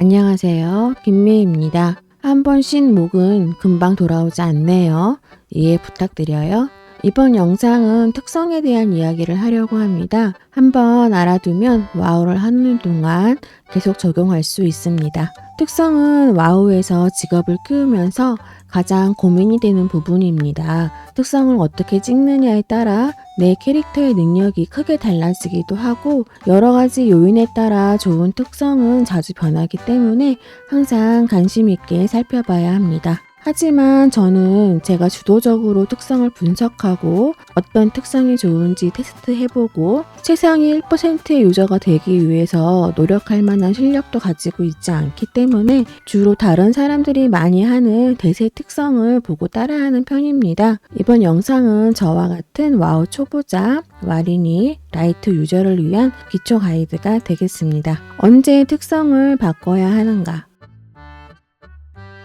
안녕하세요. 김미입니다. 한 번 쉰 목은 금방 돌아오지 않네요. 이해 부탁드려요. 이번 영상은 특성에 대한 이야기를 하려고 합니다. 한번 알아두면 와우를 하는 동안 계속 적용할 수 있습니다. 특성은 와우에서 직업을 키우면서 가장 고민이 되는 부분입니다. 특성을 어떻게 찍느냐에 따라 내 캐릭터의 능력이 크게 달라지기도 하고 여러 가지 요인에 따라 좋은 특성은 자주 변하기 때문에 항상 관심 있게 살펴봐야 합니다. 하지만 저는 제가 주도적으로 특성을 분석하고 어떤 특성이 좋은지 테스트해보고 최상위 1%의 유저가 되기 위해서 노력할 만한 실력도 가지고 있지 않기 때문에 주로 다른 사람들이 많이 하는 대세 특성을 보고 따라하는 편입니다. 이번 영상은 저와 같은 와우 초보자, 와린이, 라이트 유저를 위한 기초 가이드가 되겠습니다. 언제 특성을 바꿔야 하는가?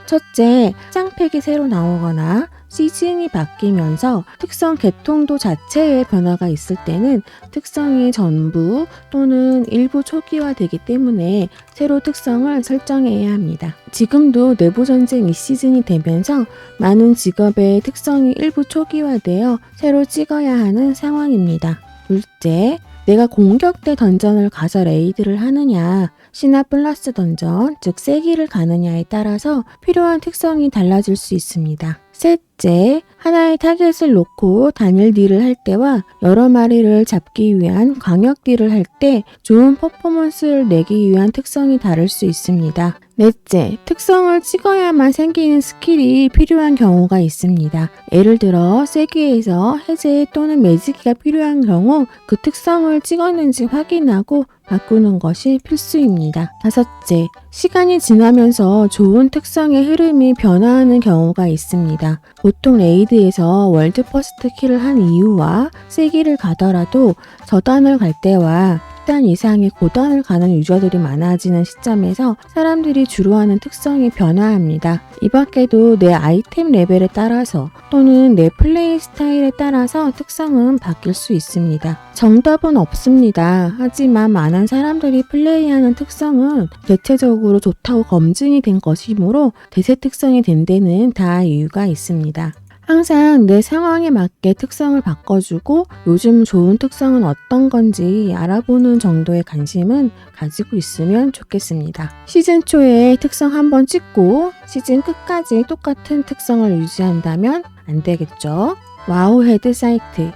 첫째, 쌍팩이 새로 나오거나 시즌이 바뀌면서 특성 개통도 자체에 변화가 있을 때는 특성이 전부 또는 일부 초기화되기 때문에 새로 특성을 설정해야 합니다. 지금도 내부 전쟁 이 시즌이 되면서 많은 직업의 특성이 일부 초기화되어 새로 찍어야 하는 상황입니다. 둘째, 내가 공격대 던전을 가서 레이드를 하느냐, 신화 플러스 던전, 즉 세기를 가느냐에 따라서 필요한 특성이 달라질 수 있습니다. 셋 째, 하나의 타겟을 놓고 단일 딜을 할 때와 여러 마리를 잡기 위한 광역 딜을 할 때 좋은 퍼포먼스를 내기 위한 특성이 다를 수 있습니다. 넷째, 특성을 찍어야만 생기는 스킬이 필요한 경우가 있습니다. 예를 들어 세기에서 해제 또는 매지기가 필요한 경우 그 특성을 찍었는지 확인하고 바꾸는 것이 필수입니다. 다섯째, 시간이 지나면서 좋은 특성의 흐름이 변화하는 경우가 있습니다. 보통 레이드에서 월드 퍼스트 킬을 한 이유와 세기를 가더라도 저단을 갈 때와 10단 이상의 고단을 가는 유저들이 많아지는 시점에서 사람들이 주로 하는 특성이 변화합니다. 이 밖에도 내 아이템 레벨에 따라서 또는 내 플레이 스타일에 따라서 특성은 바뀔 수 있습니다. 정답은 없습니다. 하지만 많은 사람들이 플레이하는 특성은 대체적으로 좋다고 검증이 된 것이므로 대세 특성이 된 데는 다 이유가 있습니다. 항상 내 상황에 맞게 특성을 바꿔주고 요즘 좋은 특성은 어떤 건지 알아보는 정도의 관심은 가지고 있으면 좋겠습니다. 시즌 초에 특성 한번 찍고 시즌 끝까지 똑같은 특성을 유지한다면 안 되겠죠? 와우 헤드 사이트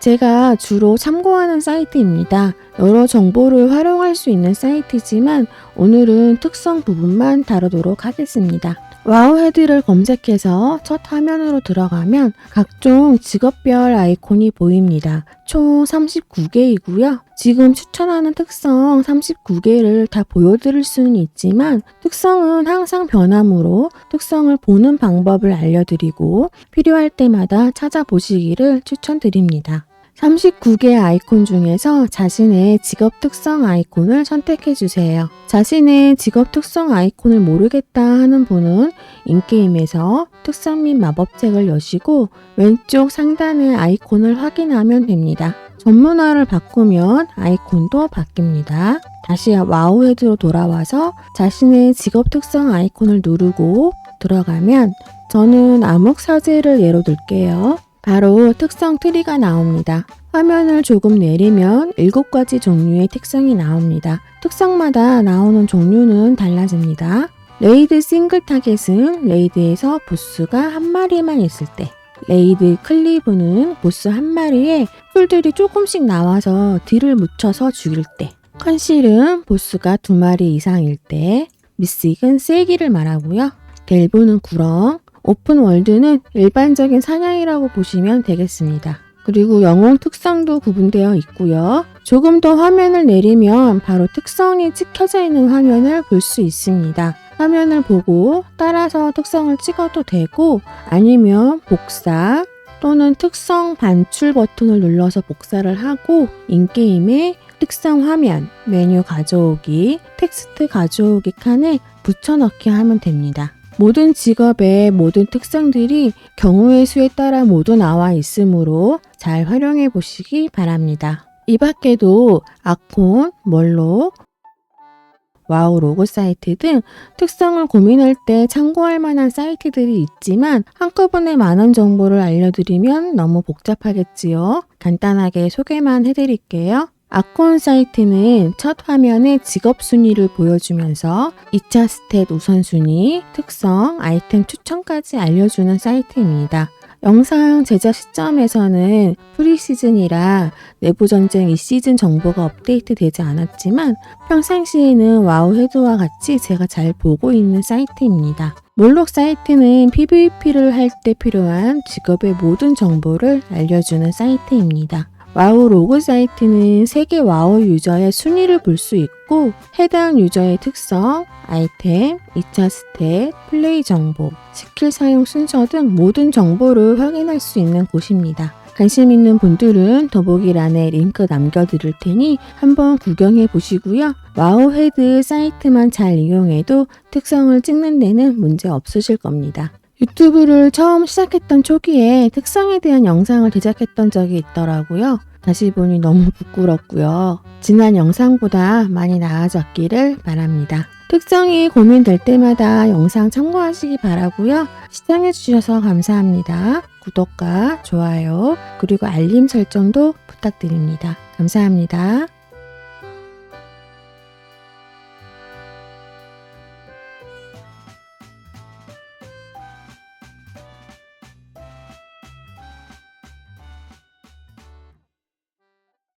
제가 주로 참고하는 사이트입니다. 여러 정보를 활용할 수 있는 사이트지만 오늘은 특성 부분만 다루도록 하겠습니다. 와우 헤드를 검색해서 첫 화면으로 들어가면 각종 직업별 아이콘이 보입니다. 총 39개이고요. 지금 추천하는 특성 39개를 다 보여드릴 수는 있지만 특성은 항상 변함으로 특성을 보는 방법을 알려드리고 필요할 때마다 찾아보시기를 추천드립니다. 39개의 아이콘 중에서 자신의 직업 특성 아이콘을 선택해 주세요. 자신의 직업 특성 아이콘을 모르겠다 하는 분은 인게임에서 특성 및 마법책을 여시고 왼쪽 상단의 아이콘을 확인하면 됩니다. 전문화를 바꾸면 아이콘도 바뀝니다. 다시 와우 헤드로 돌아와서 자신의 직업 특성 아이콘을 누르고 들어가면 저는 암흑 사제를 예로 들게요. 바로 특성 트리가 나옵니다. 화면을 조금 내리면 7가지 종류의 특성이 나옵니다. 특성마다 나오는 종류는 달라집니다. 레이드 싱글 타겟은 레이드에서 보스가 한 마리만 있을 때 레이드 클리브는 보스 한 마리에 풀들이 조금씩 나와서 딜을 묻혀서 죽일 때 컨실은 보스가 두 마리 이상일 때 미스익은 세기를 말하고요. 델브는 구렁, 오픈 월드는 일반적인 사냥이라고 보시면 되겠습니다. 그리고 영웅 특성도 구분되어 있고요. 조금 더 화면을 내리면 바로 특성이 찍혀져 있는 화면을 볼 수 있습니다. 화면을 보고 따라서 특성을 찍어도 되고 아니면 복사 또는 특성 반출 버튼을 눌러서 복사를 하고 인게임에 특성 화면, 메뉴 가져오기, 텍스트 가져오기 칸에 붙여넣기 하면 됩니다. 모든 직업의 모든 특성들이 경우의 수에 따라 모두 나와 있으므로 잘 활용해 보시기 바랍니다. 이 밖에도 아콘, 멀록, 와우 로고 사이트 등 특성을 고민할 때 참고할 만한 사이트들이 있지만 한꺼번에 많은 정보를 알려드리면 너무 복잡하겠지요. 간단하게 소개만 해드릴게요. 아콘 사이트는 첫 화면에 직업 순위를 보여주면서 2차 스탯 우선순위, 특성, 아이템 추천까지 알려주는 사이트입니다. 영상 제작 시점에서는 프리시즌이라 내부 전쟁 이 시즌 정보가 업데이트 되지 않았지만 평상시에는 와우 헤드와 같이 제가 잘 보고 있는 사이트입니다. 몰록 사이트는 PVP를 할 때 필요한 직업의 모든 정보를 알려주는 사이트입니다. 와우 로그 사이트는 세계 와우 유저의 순위를 볼 수 있고 해당 유저의 특성, 아이템, 2차 스탯, 플레이 정보, 스킬 사용 순서 등 모든 정보를 확인할 수 있는 곳입니다. 관심 있는 분들은 더보기란에 링크 남겨드릴 테니 한번 구경해 보시고요. 와우 헤드 사이트만 잘 이용해도 특성을 찍는 데는 문제 없으실 겁니다. 유튜브를 처음 시작했던 초기에 특성에 대한 영상을 제작했던 적이 있더라고요. 다시 보니 너무 부끄럽고요. 지난 영상보다 많이 나아졌기를 바랍니다. 특성이 고민될 때마다 영상 참고하시기 바라고요. 시청해주셔서 감사합니다. 구독과 좋아요, 그리고 알림 설정도 부탁드립니다. 감사합니다.